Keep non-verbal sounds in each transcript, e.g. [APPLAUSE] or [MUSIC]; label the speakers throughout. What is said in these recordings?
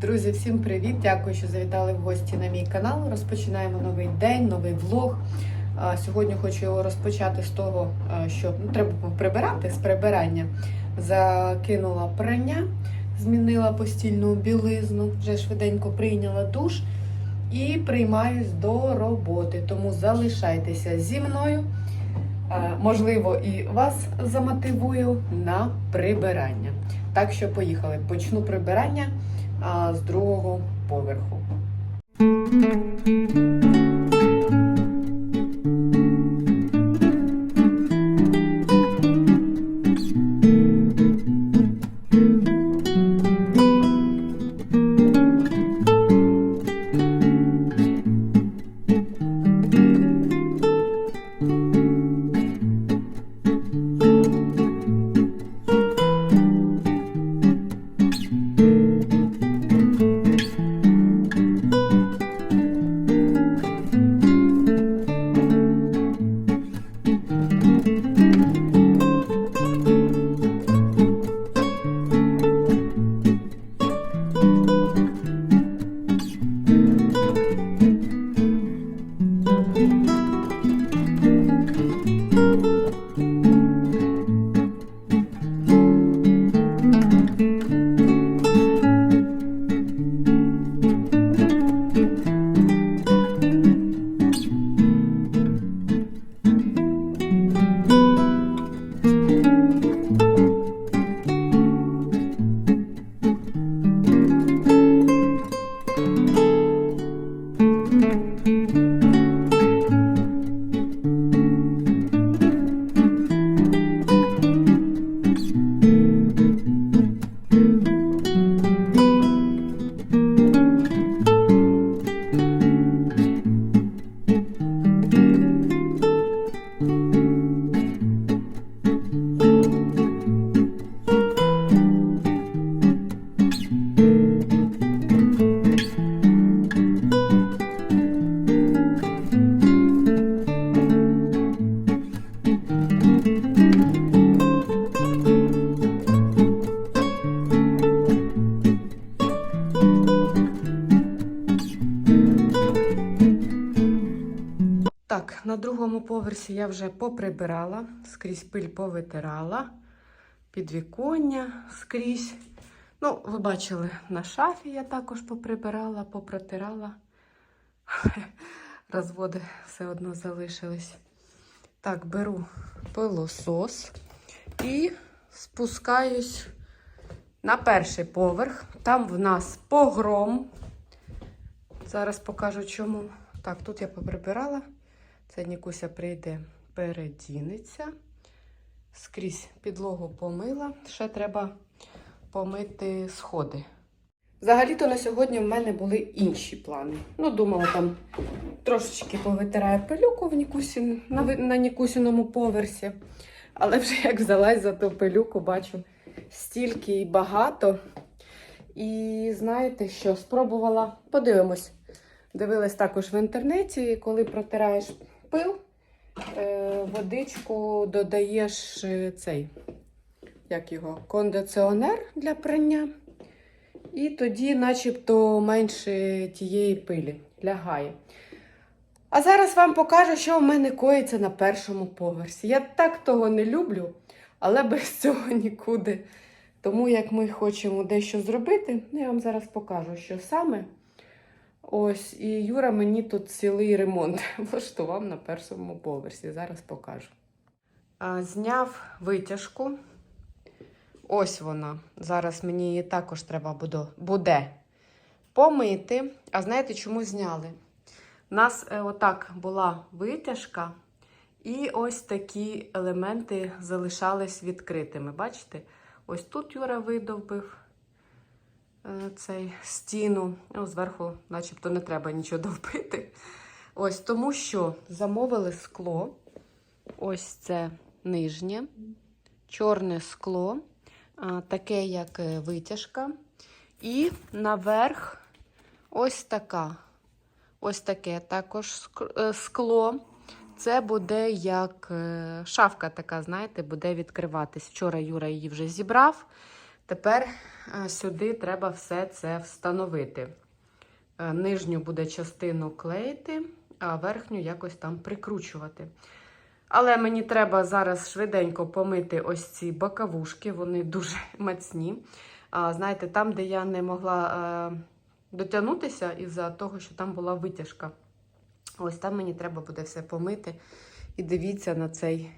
Speaker 1: Друзі, всім привіт! Дякую, що завітали в гості на мій канал. Розпочинаємо новий день, новий влог. Сьогодні хочу його розпочати з того, що ну, треба прибирати з прибирання. Закинула прання, змінила постільну білизну, вже швиденько прийняла душ і приймаюсь до роботи. Тому залишайтеся зі мною. Можливо, і вас замотивую на прибирання. Так що поїхали. Почну прибирання з другого поверху. Поверсі я вже поприбирала, скрізь пиль повитирала, підвіконня скрізь. Ну, ви бачили, на шафі я також поприбирала, попротирала. [LAUGHS] Розводи все одно залишились. Так, беру пилосос і спускаюсь на перший поверх. Там в нас погром. Зараз покажу чому. Так, тут я поприбирала. Це Нікуся прийде, передінеться. Скрізь підлогу помила. Ще треба помити сходи. Взагалі-то на сьогодні в мене були інші плани. Ну, думала, там трошечки повитираю пилюку в Нікусі, на, на Нікусіному поверсі. Але вже як взялась за ту пилюку, бачу стільки і багато. І знаєте що? Спробувала, подивимось. Дивилась також в інтернеті, коли протираєш пил, е, водичку додаєш е, цей, як його, кондиціонер для прання. І тоді, начебто, менше тієї пилі лягає. А зараз вам покажу, що в мене коїться на першому поверсі. Я так того не люблю, але без [LAUGHS] цього нікуди. Тому як ми хочемо дещо зробити, я вам зараз покажу, що саме. Ось, і Юра мені тут цілий ремонт [LAUGHS] влаштував на першому поверсі. Зараз покажу. Зняв витяжку. Ось вона. Зараз мені її також треба буде, помити. А знаєте, чому зняли? У нас е, отак була витяжка, і ось такі елементи залишались відкритими. Бачите? Ось тут Юра видовбив цей стіну. Ну, зверху, начебто, не треба нічого [LAUGHS] довбити. Ось тому що замовили скло. Ось це нижнє, чорне скло, таке, як е, витяжка. І наверх ось така. Ось таке також е, скло. Це буде як е, шафка така, знаєте, буде відкриватись. Вчора Юра її вже зібрав. Тепер е, сюди треба все це встановити. Е, Нижню буде частину клеїти, а верхню якось там прикручувати. Але мені треба зараз швиденько помити ось ці боковушки, вони дуже [LAUGHS] мацні. Знаєте, там, де я не могла е, дотягнутися із-за того, що там була витяжка. Ось там мені треба буде все помити. І дивіться на цей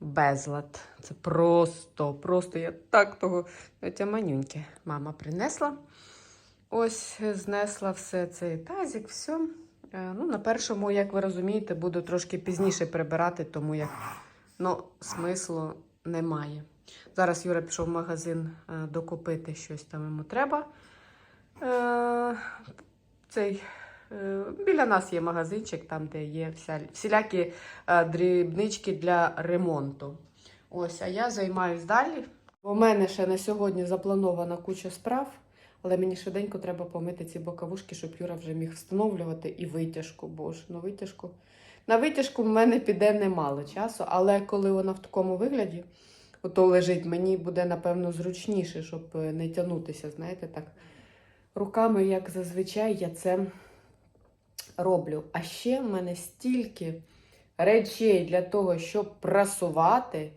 Speaker 1: безлад. Це просто, просто я так того Тя манюньке мама принесла. Ось знесла все цей тазик, все. Ну, на першому, як ви розумієте, буду трошки пізніше прибирати, тому як ну, смислу немає. Зараз Юра пішов в магазин е, докупити щось там йому треба. Е, цей, біля нас є магазинчик, там, де є вся, всілякі е, дрібнички для ремонту. Ось, а я займаюсь далі. У мене ще на сьогодні запланована куча справ, але мені швиденько треба помити ці боковушки, щоб Юра вже міг встановлювати і витяжку. Боже, ну витяжку. На витяжку в мене піде немало часу, але коли вона в такому вигляді, ото лежить, мені буде, напевно, зручніше, щоб е, не тягнутися, знаєте, так. Руками, як зазвичай, я це роблю. А ще в мене стільки речей для того, щоб прасувати.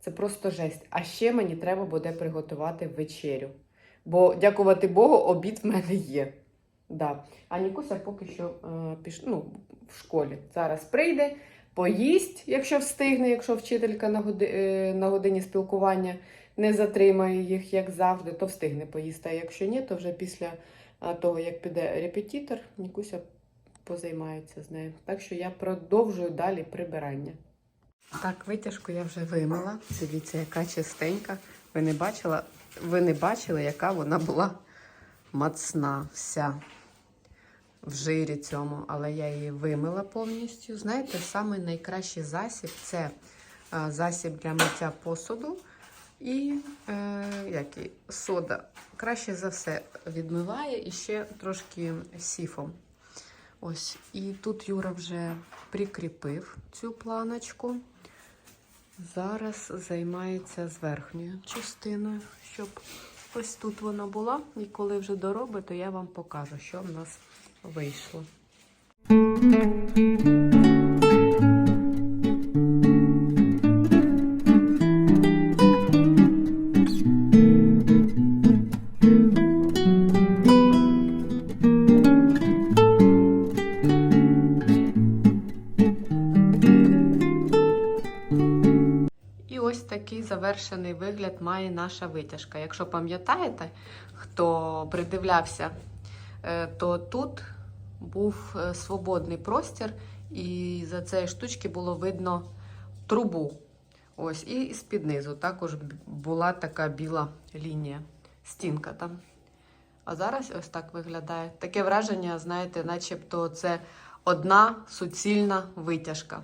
Speaker 1: Це просто жесть. А ще мені треба буде приготувати вечерю. Бо, дякувати Богу, обід в мене є. Да. А Нікуся поки що е, піш... ну, в школі. Зараз прийде, поїсть, якщо встигне, якщо вчителька на, годи... е, на годині спілкування не затримає їх, як завжди, то встигне поїсти. А якщо ні, то вже після е, того, як піде репетитор, Нікуся позаймається з нею. Так що я продовжую далі прибирання. Так, витяжку я вже вимила. Дивіться, яка чистенька. Ви не бачила, ви не бачили, яка вона була мацна вся в жирі цьому, але я її вимила повністю. Знаєте, самий найкращий засіб це а, засіб для миття посуду і е, як і, сода. Краще за все відмиває і ще трошки сіфом. Ось, і тут Юра вже прикріпив цю планочку. Зараз займається з верхньою частиною, щоб ось тут вона була. І коли вже доробить, то я вам покажу, що в нас вийшло. Завершений вигляд має наша витяжка. Якщо пам'ятаєте, хто придивлявся, е, то тут був е, свободний простір, і за цієї штучки було видно трубу. Ось, і з-під низу також була така біла лінія, стінка там. А зараз ось так виглядає. Таке враження, знаєте, начебто це одна суцільна витяжка.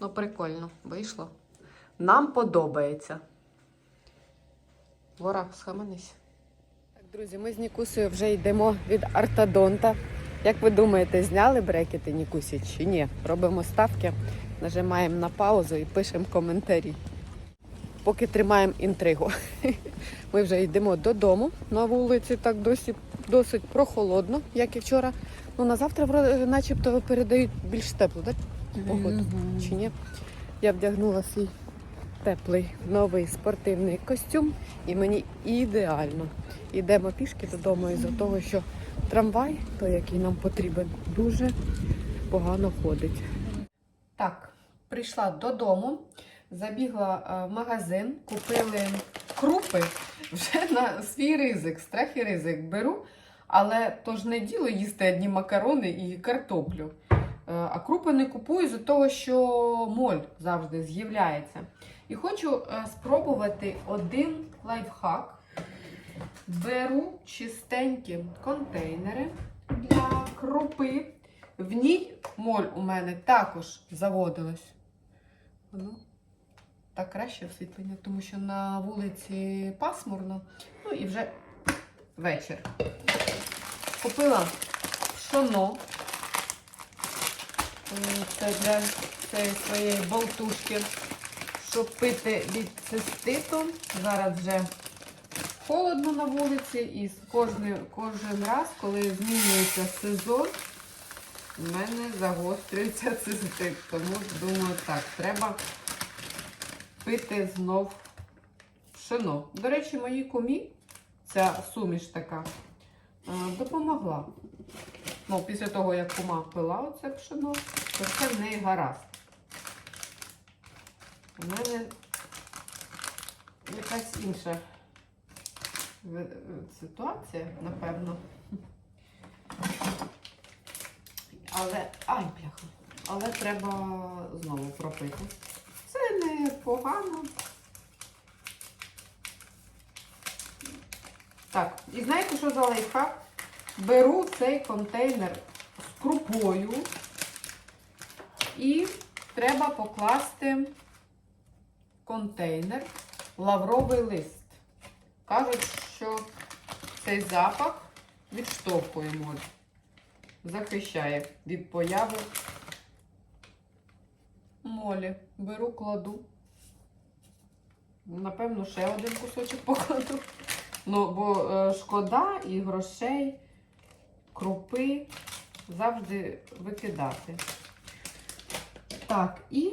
Speaker 1: Ну, прикольно, вийшло. Нам подобається. Вора, схаменись. Так, друзі, ми з Нікусею вже йдемо від ортодонта. Як ви думаєте, зняли брекети Нікусі чи ні? Робимо ставки, нажимаємо на паузу і пишемо коментарі. Поки тримаємо інтригу. [LAUGHS] Ми вже йдемо додому. На вулиці так досі досить прохолодно, як і вчора. Ну на завтра начебто передають більш тепло, так? Погоду. Чи ні? Я вдягнула свій теплий новий спортивний костюм, і мені ідеально. Йдемо пішки додому із-за того, що трамвай, той, який нам потрібен, дуже погано ходить. Так, прийшла додому, забігла е, в магазин, купили крупи вже на свій ризик, страх і ризик беру. Але то ж не діло їсти одні макарони і картоплю. Е, А крупи не купую з-за того, що моль завжди з'являється. І хочу е, спробувати один лайфхак. Беру чистенькі контейнери для крупи. В ній моль у мене також заводилась. Ну, так краще освітлення, тому що на вулиці пасмурно. Ну і вже вечір. Купила пшоно. Це для цієї своєї болтушки, щоб пити від циститу. Зараз вже холодно на вулиці, і кожний, кожен раз, коли змінюється сезон, в мене загострюється цистит. Тому думаю, так, треба пити знов пшено. До речі, моїй кумі ця суміш така е, допомогла. Ну, після того, як кума пила оце пшено, то це в неї гаразд. У мене якась інша ситуація, напевно. Але, ай, бляха, але треба знову пропити. Це не погано. Так, і знаєте, що за лайфхак? Беру цей контейнер з крупою і треба покласти контейнер лавровий лист. Кажуть, що цей запах відштовхує моль, захищає від появи молі. Беру, кладу. Напевно, ще один кусочок покладу. Ну, бо е, шкода і грошей, крупи завжди викидати. Так, і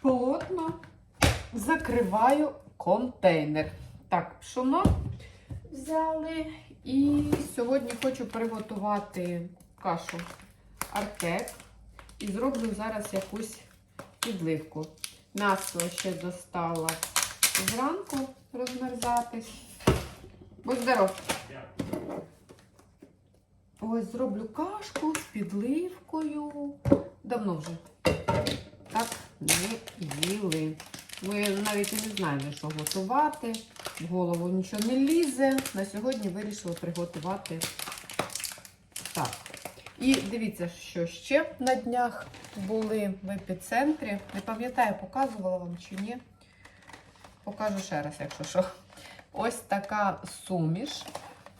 Speaker 1: плотно закриваю контейнер. Так, пшоно взяли. І сьогодні хочу приготувати кашу артек. І зроблю зараз якусь підливку. М'ясо ще достала зранку розмерзатись. Будь здоров. Ось зроблю кашку з підливкою. Давно вже так не їли. Ви навіть і не знаєте, що готувати. В голову нічого не лізе. На сьогодні вирішила приготувати так. І дивіться, що ще на днях були в епіцентрі. Не пам'ятаю, показувала вам чи ні. Покажу ще раз, якщо що. Ось така суміш.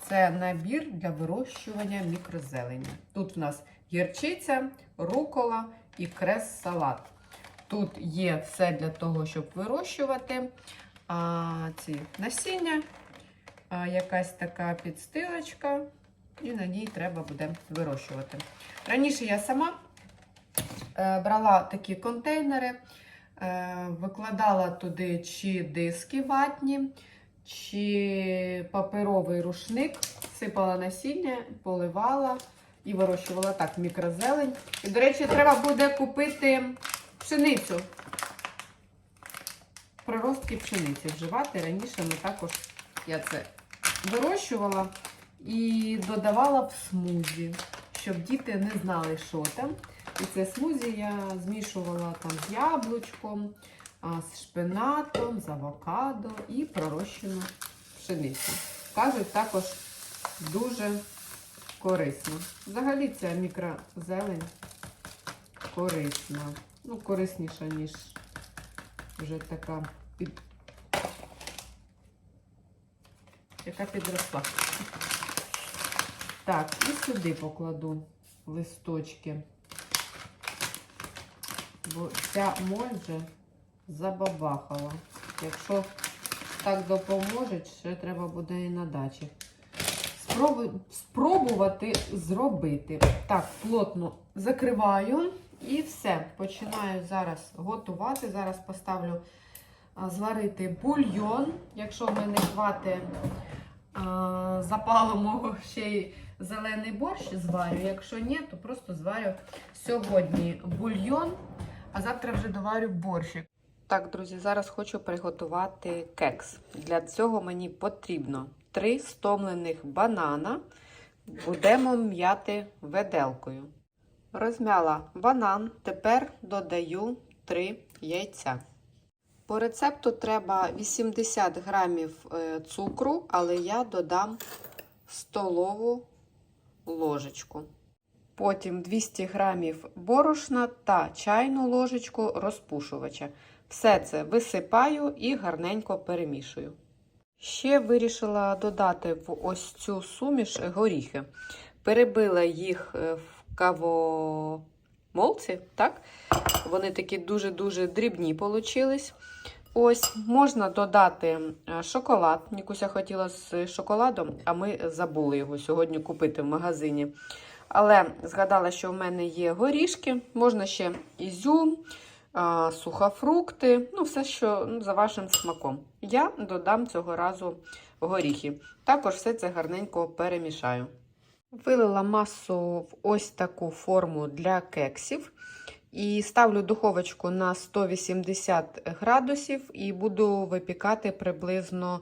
Speaker 1: Це набір для вирощування мікрозелені. Тут у нас гірчиця, рукола і крес-салат. Тут є все для того, щоб вирощувати а, ці насіння, а, якась така підстилочка, і на ній треба буде вирощувати. Раніше я сама е, брала такі контейнери, е, викладала туди чи диски ватні, чи паперовий рушник, сипала насіння, поливала і вирощувала так мікрозелень. І, до речі, треба буде купити пшеницю. Проростки пшениці вживати. Раніше ми також я це вирощувала і додавала в смузі, щоб діти не знали, що там. І це смузі я змішувала там з яблучком, з шпинатом, з авокадо і пророщену пшеницю. Кажуть, також дуже корисно. Взагалі ця мікрозелень корисна. Ну, корисніша, ніж вже така під... яка підросла. Так, і сюди покладу листочки. Бо ця моль вже забабахала. Якщо так допоможе, ще треба буде і на дачі. Спробу- спробувати зробити. Так, плотно закриваю і все. Починаю зараз готувати. Зараз поставлю зварити бульйон. Якщо в мене хватить запалу мого ще й зелений борщ зварю. Якщо ні, то просто зварю сьогодні бульйон, а завтра вже доварю борщик. Так, друзі, зараз хочу приготувати кекс. Для цього мені потрібно 3 стомлених банана. Будемо м'яти веделкою. Розм'яла банан, тепер додаю 3 яйця. По рецепту треба 80 грамів е, цукру, але я додам столову ложечку. Потім 200 грамів борошна та чайну ложечку розпушувача. Все це висипаю і гарненько перемішую. Ще вирішила додати в ось цю суміш горіхи. Перебила їх е, в кавомолці, так? Вони такі дуже-дуже дрібні получились. Ось можна додати е, шоколад. Нікуся хотіла з шоколадом, а ми забули його сьогодні купити в магазині. Але згадала, що в мене є горішки, можна ще ізюм, сухофрукти, ну все, що ну, за вашим смаком. Я додам цього разу горіхи. Також все це гарненько перемішаю. Вилила масу в ось таку форму для кексів. І ставлю духовочку на 180 градусів і буду випікати приблизно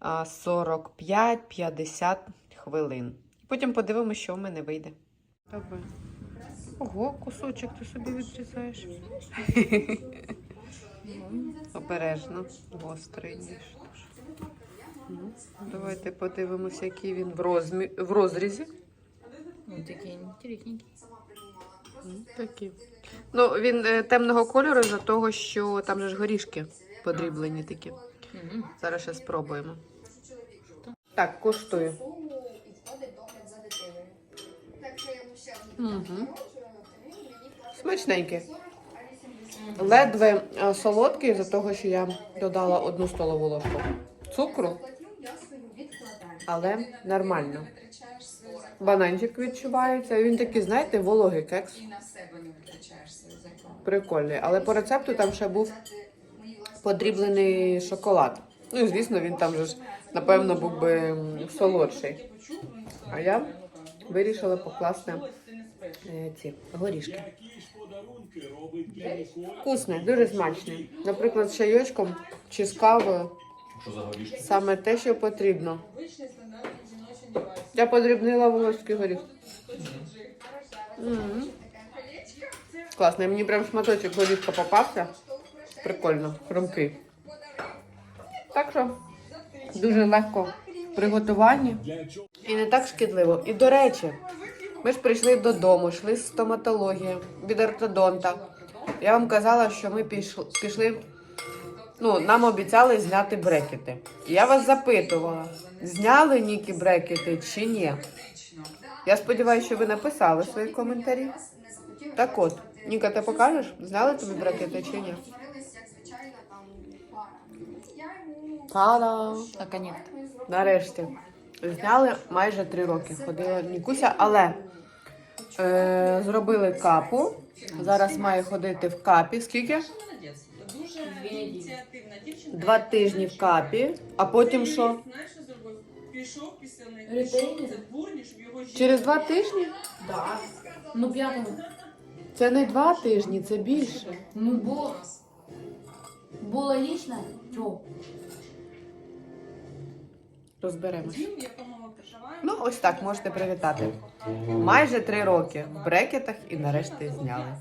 Speaker 1: 45-50 хвилин. Потім подивимося, що в мене вийде. Давай. Ого, кусочок ти собі відрізаєш. [LAUGHS] Обережно, гострий ніж. Ну, Давайте подивимося, який він в, розмі... в розрізі.
Speaker 2: Ну, такие интересненькие.
Speaker 1: Ну, Такі. Ну, він е, темного кольору за того, що там же ж горішки подріблені такі.
Speaker 2: Мгм.
Speaker 1: Зараз ще спробуємо. Так, коштую. Мгм.
Speaker 3: народжуємо, то він мені платить
Speaker 1: Смачненький.
Speaker 3: 40, а 80.
Speaker 1: Ледве е, солодкий за того, що я додала одну столову ложку цукру, але нормально. Бананчик відчувається. Він такий, знаєте, вологий кекс.
Speaker 3: І на себе не витрачаєш.
Speaker 1: Прикольний. Але по рецепту там ще був подріблений шоколад. Ну і звісно, він там же ж, напевно, був би солодший. А я вирішила покласти е, ці горішки. Вкусний, дуже смачний. Наприклад, з чайочком чи з кавою.
Speaker 4: Що за горішки?
Speaker 1: Саме те, що потрібно. Я подрібнила волоський горіх. Класно, і мені прям шматочок горішка попався. Прикольно, хрумкий. Так що дуже легко в приготуванні. І не так шкідливо. І до речі, ми ж прийшли додому, йшли з стоматології від ортодонта. Я вам казала, що ми пішли, пішли ну, нам обіцяли зняти брекети. І я вас запитувала, зняли Нікі брекети чи ні? Я сподіваюся, що ви написали свої коментарі. Так от, Ніка, ти покажеш, зняли тобі брекети чи ні? Та-да!
Speaker 2: Наконец-то.
Speaker 1: Нарешті. Зняли майже три роки. Ходила Нікуся, але е, зробили капу. Зараз має ходити в капі. Скільки?
Speaker 5: Дуже ініціативна дівчинка.
Speaker 1: Два тижні в капі, а потім що?
Speaker 5: Знаєш, що зробив? Пішов після них. Пішов, це дворні, щоб його жінка...
Speaker 1: Через два тижні?
Speaker 2: Да. Ну, пятого.
Speaker 1: Це не два тижні, це більше.
Speaker 2: Ну, бо... Було лично? Чо?
Speaker 1: Розберемось.
Speaker 5: Дім, в якому ми проживаємо.
Speaker 1: Ну, ось так можете привітати. Майже три роки в брекетах і нарешті зняли.